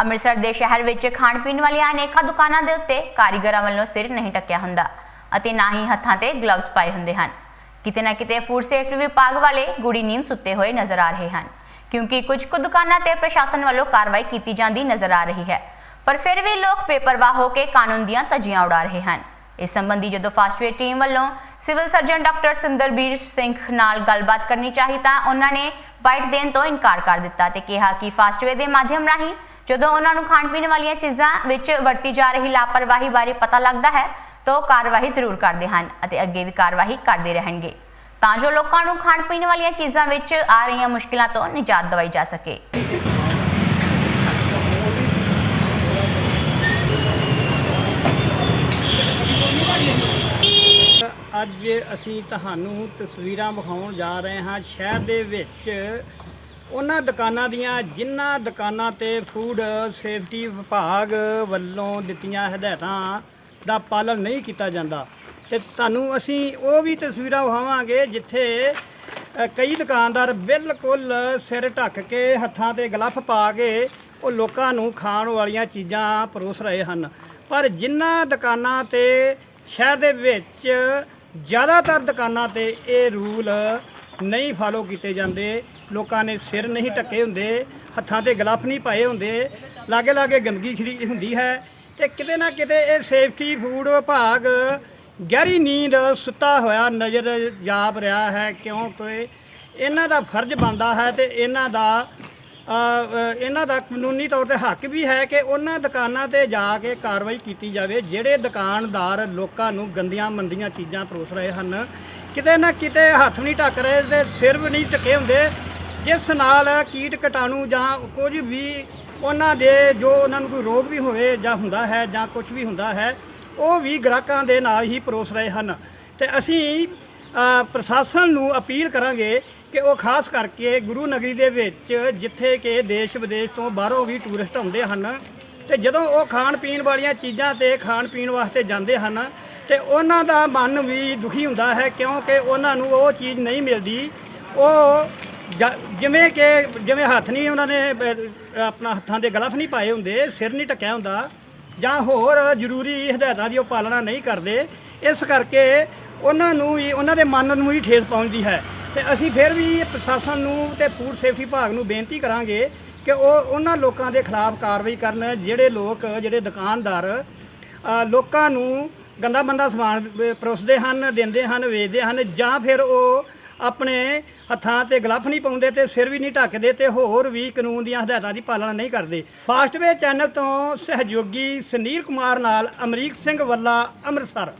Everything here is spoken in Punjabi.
ਅੰਮ੍ਰਿਤਸਰ ਦੇ ਸ਼ਹਿਰ ਵਿੱਚ ਖਾਣ ਪੀਣ ਵਾਲੀਆਂ ਅਨੇਕਾਂ ਦੁਕਾਨਾਂ ਦੇ ਉੱਤੇ ਕਾਰੀਗਰਾਂ ਵੱਲੋਂ ਸਿਰ ਨਹੀਂ ਟੱਕਿਆ ਹੁੰਦਾ ਅਤੇ ਨਾ ਹੀ ਹੱਥਾਂ ਤੇ ਗਲਵਜ਼ ਪਾਏ ਹੁੰਦੇ ਹਨ। ਕਿਤੇ ਨਾ ਕਿਤੇ ਫੂਡ ਸੇਫਟੀ ਵਿਭਾਗ ਵਾਲੇ ਗੂੜੀ ਨੀਂਦ ਸੁੱਤੇ ਹੋਏ ਨਜ਼ਰ ਆ ਰਹੇ ਹਨ, ਕਿਉਂਕਿ ਕੁਝ ਕੁ ਦੁਕਾਨਾਂ ਤੇ ਪ੍ਰਸ਼ਾਸਨ ਵੱਲੋਂ ਕਾਰਵਾਈ ਕੀਤੀ ਜਾਂਦੀ ਨਜ਼ਰ ਆ ਰਹੀ ਹੈ। ਪਰ ਫਿਰ ਵੀ ਲੋਕ ਬੇਪਰਵਾਹ ਹੋ ਕੇ ਕਾਨੂੰਨ ਦੀਆਂ ਧੱਜੀਆਂ ਉਡਾ ਰਹੇ ਹਨ। ਇਸ ਸੰਬੰਧੀ ਜਦੋਂ ਫਾਸਟਵੇਅਰ ਟੀਮ ਵੱਲੋਂ civil surgeon doctor Sinderbir Singh ਨਾਲ ਗੱਲਬਾਤ ਕਰਨੀ ਚਾਹੀ ਤਾਂ ਉਹਨਾਂ ਨੇ ਬਾਈਟ ਦੇਣ ਤੋਂ ਇਨਕਾਰ ਕਰ ਦਿੱਤਾ ਤੇ ਕਿਹਾ ਕਿ ਫਾਸਟਵੇਅਰ ਦੇ ਮਾਧਿਅਮ ਰਾਹੀਂ ਜਦੋਂ ਉਹਨਾਂ ਨੂੰ ਖਾਣ ਪੀਣ ਵਾਲੀਆਂ ਚੀਜ਼ਾਂ ਵਿੱਚ ਵਰਤੀ ਜਾ ਰਹੀ ਲਾਪਰਵਾਹੀ ਬਾਰੇ ਪਤਾ ਲੱਗਦਾ ਹੈ, ਤਾਂ ਕਾਰਵਾਈ ਜ਼ਰੂਰ ਕਰਦੇ ਹਨ ਅਤੇ ਅੱਗੇ ਵੀ ਕਾਰਵਾਈ ਕਰਦੇ ਰਹਿਣਗੇ। ਤਾਂ ਜੋ ਲੋਕਾਂ ਨੂੰ ਖਾਣ ਪੀਣ ਵਾਲੀਆਂ ਚੀਜ਼ਾਂ ਵਿੱਚ ਆ ਰਹੀਆਂ ਮੁਸ਼ਕਿਲਾਂ ਤੋਂ ਨਿਜਾਤ ਦਿਵਾਈ ਜਾ ਸਕੇ। ਅੱਜ ਅਸੀਂ ਤੁਹਾਨੂੰ ਤਸਵੀਰਾਂ ਵਿਖਾਉਣ ਜਾ ਰਹੇ ਹਾਂ। ਸ਼ਹਿਰ ਦੇ ਵਿੱਚ ਉਹਨਾਂ ਦੁਕਾਨਾਂ ਦੀਆਂ ਜਿਨ੍ਹਾਂ ਦੁਕਾਨਾਂ ਤੇ ਫੂਡ ਸੇਫਟੀ ਵਿਭਾਗ ਵੱਲੋਂ ਦਿੱਤੀਆਂ ਹਦਾਇਤਾਂ ਦਾ ਪਾਲਣ ਨਹੀਂ ਕੀਤਾ ਜਾਂਦਾ। ਤੇ ਤੁਹਾਨੂੰ ਅਸੀਂ ਉਹ ਵੀ ਤਸਵੀਰਾਂ ਵਿਖਾਵਾਂਗੇ ਜਿੱਥੇ ਕਈ ਦੁਕਾਨਦਾਰ ਬਿਲਕੁਲ ਸਿਰ ਢੱਕ ਕੇ ਹੱਥਾਂ ਤੇ ਗਲਫ ਪਾ ਕੇ ਉਹ ਲੋਕਾਂ ਨੂੰ ਖਾਣ ਵਾਲੀਆਂ ਚੀਜ਼ਾਂ ਪਰੋਸ ਰਹੇ ਹਨ। ਪਰ ਜਿਨ੍ਹਾਂ ਦੁਕਾਨਾਂ ਤੇ ਸ਼ਹਿਰ ਦੇ ਵਿੱਚ ਜ਼ਿਆਦਾਤਰ ਦੁਕਾਨਾਂ ਤੇ ਇਹ ਰੂਲ ਨਹੀਂ ਫਾਲੋ ਕੀਤੇ ਜਾਂਦੇ। ਲੋਕਾਂ ਨੇ ਸਿਰ ਨਹੀਂ ਢੱਕੇ ਹੁੰਦੇ, ਹੱਥਾਂ ਤੇ ਗਲਫ ਨਹੀਂ ਪਾਏ ਹੁੰਦੇ। ਲਾਗੇ ਲਾਗੇ ਗੰਦਗੀ ਖੜੀ ਹੁੰਦੀ ਹੈ ਤੇ ਕਿਤੇ ਨਾ ਕਿਤੇ ਇਹ ਸੇਫਟੀ ਫੂਡ ਵਿਭਾਗ ਗਹਿਰੀ ਨੀਂਦ ਸੁੱਤਾ ਹੋਇਆ ਨਜ਼ਰ ਜਾਪ ਰਿਹਾ ਹੈ ਕਿਉਂਕਿ ਇਹਨਾਂ ਦਾ ਫਰਜ਼ ਬਣਦਾ ਹੈ ਤੇ ਇਹਨਾਂ ਦਾ ਇਹਨਾਂ ਦਾ ਕਾਨੂੰਨੀ ਤੌਰ ਤੇ ਹੱਕ ਵੀ ਹੈ ਕਿ ਉਹਨਾਂ ਦੁਕਾਨਾਂ ਤੇ ਜਾ ਕੇ ਕਾਰਵਾਈ ਕੀਤੀ ਜਾਵੇ, ਜਿਹੜੇ ਦੁਕਾਨਦਾਰ ਲੋਕਾਂ ਨੂੰ ਗੰਦੀਆਂ ਮੰਦੀਆਂ ਚੀਜ਼ਾਂ ਪਰੋਸ ਰਹੇ ਹਨ। ਕਿਤੇ ਨਾ ਕਿਤੇ ਹੱਥ ਨਹੀਂ ਢੱਕ ਰਹੇ ਤੇ ਸਿਰ ਵੀ ਨਹੀਂ ਢੱਕੇ ਹੁੰਦੇ। ਜਿਸ ਨਾਲ ਕੀਟ ਕਟਾਣੂ ਜਾਂ ਕੁਝ ਵੀ ਉਹਨਾਂ ਦੇ ਜੋ ਉਹਨਾਂ ਨੂੰ ਕੋਈ ਰੋਗ ਵੀ ਹੋਵੇ ਜਾਂ ਹੁੰਦਾ ਹੈ ਜਾਂ ਕੁਝ ਵੀ ਹੁੰਦਾ ਹੈ, ਉਹ ਵੀ ਗ੍ਰਾਹਕਾਂ ਦੇ ਨਾਲ ਹੀ ਪਰੋਸ ਰਹੇ ਹਨ। ਤੇ ਅਸੀਂ ਪ੍ਰਸ਼ਾਸਨ ਨੂੰ ਅਪੀਲ ਕਰਾਂਗੇ ਕਿ ਉਹ ਖਾਸ ਕਰਕੇ ਗੁਰੂ ਨਗਰੀ ਦੇ ਵਿੱਚ ਜਿੱਥੇ ਕਿ ਦੇਸ਼ ਵਿਦੇਸ਼ ਤੋਂ ਬਾਹਰੋਂ ਵੀ ਟੂਰਿਸਟ ਆਉਂਦੇ ਹਨ, ਤੇ ਜਦੋਂ ਉਹ ਖਾਣ ਪੀਣ ਵਾਲੀਆਂ ਚੀਜ਼ਾਂ ਤੇ ਖਾਣ ਪੀਣ ਵਾਸਤੇ ਜਾਂਦੇ ਹਨ ਤੇ ਉਹਨਾਂ ਦਾ ਮਨ ਵੀ ਦੁਖੀ ਹੁੰਦਾ ਹੈ ਕਿਉਂਕਿ ਉਹਨਾਂ ਨੂੰ ਉਹ ਚੀਜ਼ ਨਹੀਂ ਮਿਲਦੀ। ਉਹ ਜਿਵੇਂ ਕਿ ਜਿਵੇਂ ਹੱਥ ਨਹੀਂ ਉਹਨਾਂ ਨੇ ਆਪਣਾ ਹੱਥਾਂ ਦੇ ਗਲਫ ਨਹੀਂ ਪਾਏ ਹੁੰਦੇ, ਸਿਰ ਨਹੀਂ ਢੱਕਿਆ ਹੁੰਦਾ ਜਾਂ ਹੋਰ ਜ਼ਰੂਰੀ ਹਦਾਇਤਾਂ ਦੀ ਉਹ ਪਾਲਣਾ ਨਹੀਂ ਕਰਦੇ। ਇਸ ਕਰਕੇ ਉਹਨਾਂ ਨੂੰ ਵੀ, ਉਹਨਾਂ ਦੇ ਮਨ ਨੂੰ ਹੀ ਠੇਸ ਪਹੁੰਚਦੀ ਹੈ। ਤੇ ਅਸੀਂ ਫਿਰ ਵੀ ਪ੍ਰਸ਼ਾਸਨ ਨੂੰ ਤੇ ਫੂਡ ਸੇਫਟੀ ਵਿਭਾਗ ਨੂੰ ਬੇਨਤੀ ਕਰਾਂਗੇ ਕਿ ਉਹ ਉਹਨਾਂ ਲੋਕਾਂ ਦੇ ਖਿਲਾਫ ਕਾਰਵਾਈ ਕਰਨ, ਜਿਹੜੇ ਲੋਕ, ਜਿਹੜੇ ਦੁਕਾਨਦਾਰ ਲੋਕਾਂ ਨੂੰ ਗੰਦਾ ਮੰਦਾ ਸਮਾਨ ਵੇ- ਪਰੋਸਦੇ ਹਨ, ਦਿੰਦੇ ਹਨ, ਵੇਚਦੇ ਹਨ, ਜਾਂ ਫਿਰ ਉਹ ਆਪਣੇ ਹੱਥਾਂ ਤੇ ਗਲਫ ਨਹੀਂ ਪਾਉਂਦੇ ਤੇ ਸਿਰ ਵੀ ਨਹੀਂ ਢੱਕਦੇ ਤੇ ਹੋਰ ਵੀ ਕਾਨੂੰਨ ਦੀਆਂ ਹਦਾਇਤਾਂ ਦੀ ਪਾਲਣਾ ਨਹੀਂ ਕਰਦੇ। ਫਾਸਟਵੇ ਚੈਨਲ ਤੋਂ ਸਹਿਯੋਗੀ ਸੁਨੀਲ ਕੁਮਾਰ ਨਾਲ ਅਮਰੀਕ ਸਿੰਘ ਵੱਲਾ, ਅੰਮ੍ਰਿਤਸਰ।